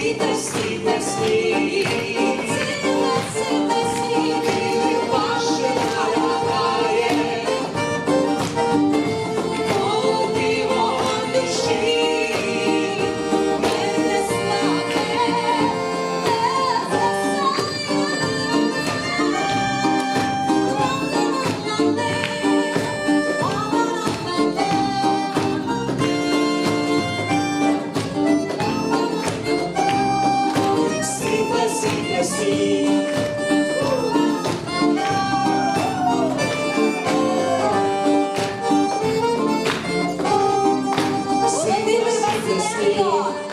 світе, світе, світе. Christine.